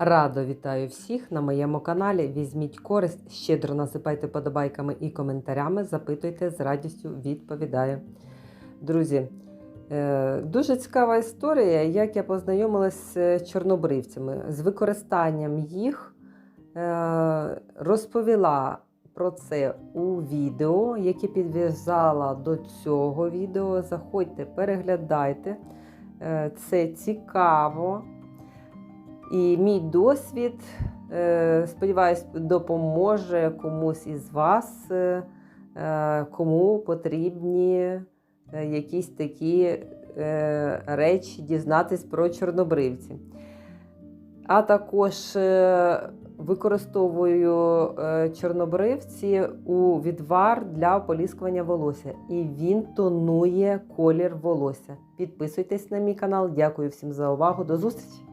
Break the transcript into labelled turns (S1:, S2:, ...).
S1: Радо вітаю всіх на моєму каналі. Візьміть користь, щедро насипайте подобайками і коментарями, запитуйте, з радістю відповідаю. Друзі, е, дуже цікава історія, як я познайомилася з чорнобривцями. З використанням їх е, розповіла про це у відео, яке підв'язала до цього відео. Заходьте, переглядайте. Е, Це цікаво. І мій досвід, е, сподіваюсь, допоможе комусь із вас, е, е, кому потрібні якісь такі речі дізнатись про чорнобривці. А також використовую чорнобривці у відвар для ополіскування волосся. І він тонує колір волосся. Підписуйтесь на мій канал. Дякую всім за увагу. До зустрічі!